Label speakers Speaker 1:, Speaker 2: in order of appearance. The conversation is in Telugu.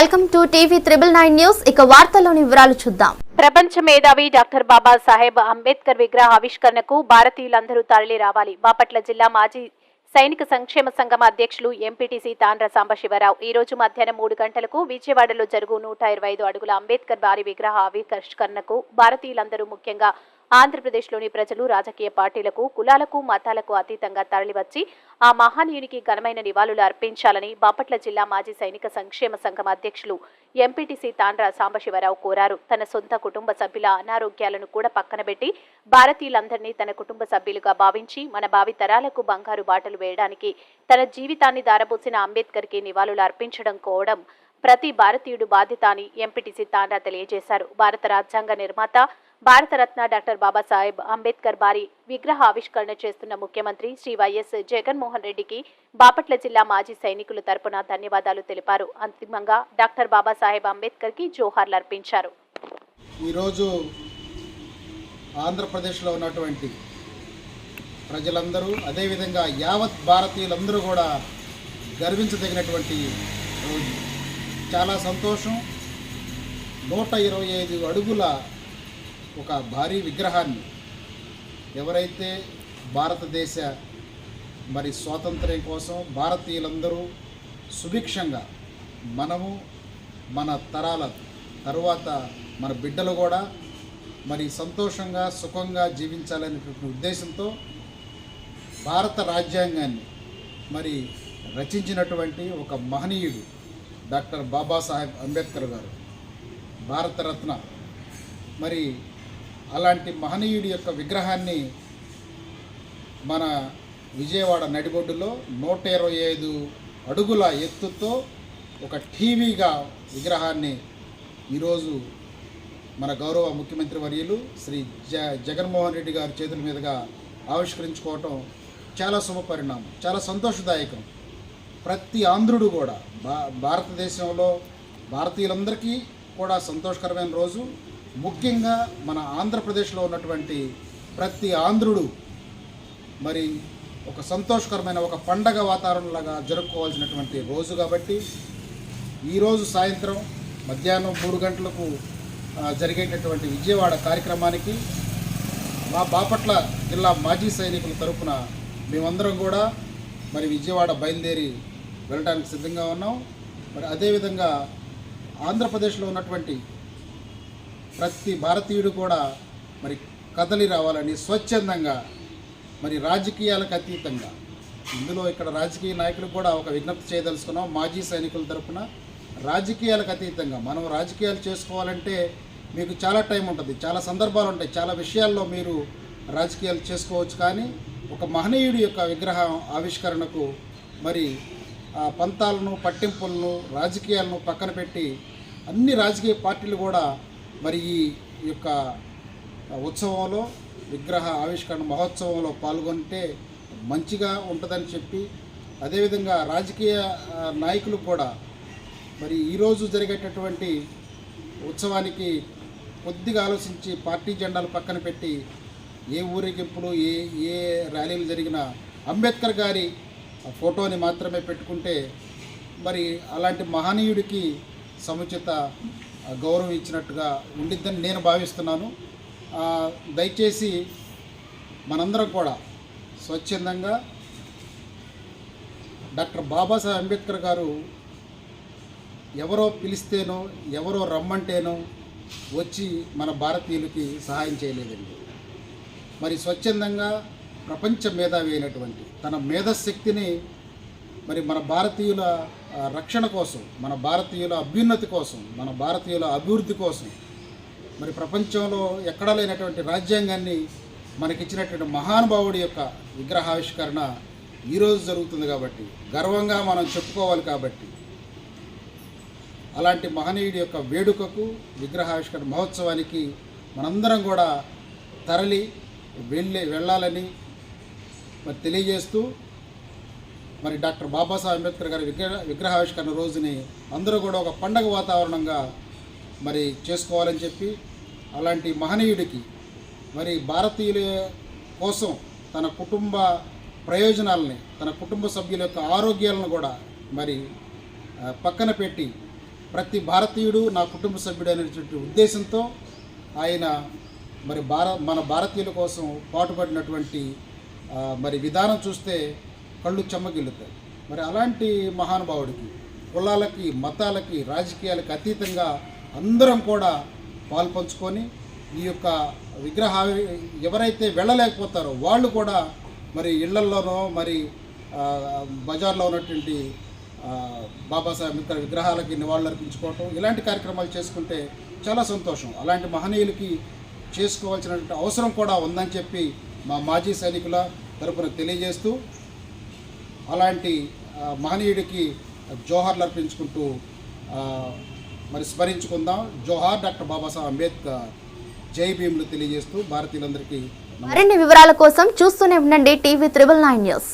Speaker 1: Welcome to TV triple nine news. ఇక వార్తల్లోని వివరాలు చూద్దాం.
Speaker 2: ప్రపంచ మేధావి డాక్టర్ బాబా సాహెబ్ అంబేద్కర్ విగ్రహ ఆవిష్కరణకు భారతీయులందరూ తరలి రావాలి. బాపట్ల జిల్లా మాజీ సైనిక సంక్షేమ సంఘం అధ్యక్షులు ఎంపీటీసీ తాండ్ర సాంబశివరావు. ఈ రోజు మధ్యాహ్నం మూడు గంటలకు విజయవాడలో జరుగు నూట ఇరవై ఐదు అడుగుల అంబేద్కర్ భారీ విగ్రహ ఆవిష్కరణకు భారతీయులందరూ ముఖ్యంగా ఆంధ్రప్రదేశ్లోని ప్రజలు రాజకీయ పార్టీలకు కులాలకు మతాలకు అతీతంగా తరలివచ్చి ఆ మహానీయునికి ఘనమైన నివాళులు అర్పించాలని బాపట్ల జిల్లా మాజీ సైనిక సంక్షేమ సంఘం అధ్యక్షులు ఎంపీటీసీ తాండ్ర సాంబశివరావు కోరారు. తన సొంత కుటుంబ సభ్యుల అనారోగ్యాలను కూడా పక్కన పెట్టి భారతీయులందరినీ తన కుటుంబ సభ్యులుగా భావించి మన భావి తరాలకు బంగారు బాటలు వేయడానికి తన జీవితాన్ని దారబోసిన అంబేద్కర్కి నివాళులు అర్పించడం కోవడం ప్రతి భారతీయుడు బాధ్యత అని ఎంపీటీసీ తాండ్రా తెలియజేశారు. భారత రాజ్యాంగ నిర్మాత భారతరత్న డాక్టర్ బాబాసాహెబ్ అంబేద్కర్ బారి విగ్రహ ఆవిష్కరణ చేస్తున్న ముఖ్యమంత్రి శ్రీ వైఎస్ జగన్మోహన్ రెడ్డికి బాపట్ల జిల్లా మాజీ సైనికుల తరపున ధన్యవాదాలు తెలిపారు. అంతిమంగా డాక్టర్ బాబాసాహెబ్ అంబేద్కర్కి జోహార్లు అర్పించారు.
Speaker 3: ఈరోజు ఆంధ్రప్రదేశ్లో ఉన్నటువంటి ప్రజలందరూ అదేవిధంగా యావత్ భారతీయులందరూ కూడా గర్వించదగినటువంటి రోజు. చాలా సంతోషం. నూట ఇరవై ఐదు అడుగుల ఒక భారీ విగ్రహాన్ని ఎవరైతే భారతదేశ మరి స్వాతంత్ర్యం కోసం భారతీయులందరూ సుభిక్షంగా మనము మన తరాల తరువాత మన బిడ్డలు కూడా మరి సంతోషంగా సుఖంగా జీవించాలనేటువంటి ఉద్దేశంతో భారత రాజ్యాంగాన్ని మరి రచించినటువంటి ఒక మహనీయుడు డాక్టర్ బాబాసాహెబ్ అంబేద్కర్ గారు. భారతరత్న. మరి అలాంటి మహనీయుడి యొక్క విగ్రహాన్ని మన విజయవాడ నడిబొడ్డులో నూట ఇరవై ఐదు అడుగుల ఎత్తుతో ఒక టీవీగా విగ్రహాన్ని ఈరోజు మన గౌరవ ముఖ్యమంత్రి వర్యులు శ్రీ జ జగన్మోహన్ రెడ్డి గారి చేతుల మీదుగా ఆవిష్కరించుకోవటం చాలా శుభపరిణామం చాలా సంతోషదాయకం. ప్రతి ఆంధ్రుడు కూడా భా భారతదేశంలో భారతీయులందరికీ కూడా సంతోషకరమైన రోజు. ముఖ్యంగా మన ఆంధ్రప్రదేశ్లో ఉన్నటువంటి ప్రతి ఆంధ్రుడు మరి ఒక సంతోషకరమైన ఒక పండగ వాతావరణంలాగా జరుపుకోవాల్సినటువంటి రోజు కాబట్టి ఈరోజు సాయంత్రం మధ్యాహ్నం మూడు గంటలకు జరిగేటటువంటి విజయవాడ కార్యక్రమానికి మా బాపట్ల జిల్లా మాజీ సైనికుల తరఫున మేమందరం కూడా మరి విజయవాడ బయలుదేరి వెళ్ళడానికి సిద్ధంగా ఉన్నాం. మరి అదేవిధంగా ఆంధ్రప్రదేశ్లో ఉన్నటువంటి ప్రతి భారతీయుడు కూడా మరి కదలి రావాలని స్వచ్ఛందంగా మరి రాజకీయాలకు అతీతంగా ఇందులో ఇక్కడ రాజకీయ నాయకులు కూడా ఒక విజ్ఞప్తి చేయదలుచుకున్నాం. మాజీ సైనికుల తరఫున రాజకీయాలకు అతీతంగా మనం రాజకీయాలు చేసుకోవాలంటే మీకు చాలా టైం ఉంటుంది చాలా సందర్భాలు ఉంటాయి చాలా విషయాల్లో మీరు రాజకీయాలు చేసుకోవచ్చు. కానీ ఒక మహనీయుడి యొక్క విగ్రహం ఆవిష్కరణకు మరి ఆ పంతాలను పట్టింపులను రాజకీయాలను పక్కన పెట్టి అన్ని రాజకీయ పార్టీలు కూడా మరి ఈ యొక్క ఉత్సవంలో విగ్రహ ఆవిష్కరణ మహోత్సవంలో పాల్గొంటే మంచిగా ఉంటుందని చెప్పి అదేవిధంగా రాజకీయ నాయకులు కూడా మరి ఈరోజు జరిగేటటువంటి ఉత్సవానికి కొద్దిగా ఆలోచించి పార్టీ జెండాలు పక్కన పెట్టి ఏ ఊరేగింపులు ఏ ఏ ర్యాలీలు జరిగినా అంబేద్కర్ గారి ఫోటోని మాత్రమే పెట్టుకుంటే మరి అలాంటి మహనీయుడికి సముచిత గౌరవం ఇచ్చినట్టుగా ఉండిద్దని నేను భావిస్తున్నాను. దయచేసి మనందరం కూడా స్వచ్ఛందంగా డాక్టర్ బాబాసాహెబ్ అంబేద్కర్ గారు ఎవరో పిలిస్తేనో ఎవరో రమ్మంటేనో వచ్చి మన భారతీయులకి సహాయం చేయలేదండి. మరి స్వచ్ఛందంగా ప్రపంచ మేధావి అయినటువంటి తన మేధశక్తిని మరి మన భారతీయుల రక్షణ కోసం మన భారతీయుల అభ్యున్నతి కోసం మన భారతీయుల అభివృద్ధి కోసం మరి ప్రపంచంలో ఎక్కడా లేనటువంటి రాజ్యాంగాన్ని మనకిచ్చినటువంటి మహానుభావుడి యొక్క విగ్రహావిష్కరణ ఈరోజు జరుగుతుంది కాబట్టి గర్వంగా మనం చెప్పుకోవాలి కాబట్టి అలాంటి మహనీయుడి యొక్క వేడుకకు విగ్రహావిష్కరణ మహోత్సవానికి మనందరం కూడా తరలి వెళ్ళి వెళ్ళాలని మరి తెలియజేస్తూ మరి డాక్టర్ బాబాసాహెబ్ అంబేద్కర్ గారి విగ్రహ విగ్రహావిష్కరణ రోజుని అందరూ కూడా ఒక పండగ వాతావరణంగా మరి చేసుకోవాలని చెప్పి అలాంటి మహనీయుడికి మరి భారతీయుల కోసం తన కుటుంబ ప్రయోజనాలని తన కుటుంబ సభ్యుల యొక్క ఆరోగ్యాలను కూడా మరి పక్కన పెట్టి ప్రతి భారతీయుడు నా కుటుంబ సభ్యుడు అనేటువంటి ఉద్దేశంతో ఆయన మరి భార మన భారతీయుల కోసం పాటుపడినటువంటి మరి విధానం చూస్తే కళ్ళు చెమ్మగిల్లుతాయి. మరి అలాంటి మహానుభావుడికి కులాలకి మతాలకి రాజకీయాలకు అతీతంగా అందరం కూడా పాల్పంచుకొని ఈ యొక్క విగ్రహ ఎవరైతే వెళ్ళలేకపోతారో వాళ్ళు కూడా మరి ఇళ్ళల్లోనో మరి బజార్లో ఉన్నటువంటి బాబాసాహెబ్ అంబేద్కర్ విగ్రహాలకి నివాళులర్పించుకోవటం ఇలాంటి కార్యక్రమాలు చేసుకుంటే చాలా సంతోషం. అలాంటి మహనీయులకి చేసుకోవాల్సినటువంటి అవసరం కూడా ఉందని చెప్పి మా మాజీ సైనికుల తరపున తెలియజేస్తూ అలాంటి మహనీయుడికి జోహార్లు అర్పించుకుంటూ మరి స్మరించుకుందాం. జోహార్ డాక్టర్ బాబాసాహెబ్ అంబేద్కర్ జై భీములు తెలియజేస్తూ భారతీయులందరికీ
Speaker 1: మరిన్ని వివరాల కోసం చూస్తూనే ఉండండి టీవీ త్రిబుల్ నైన్ న్యూస్.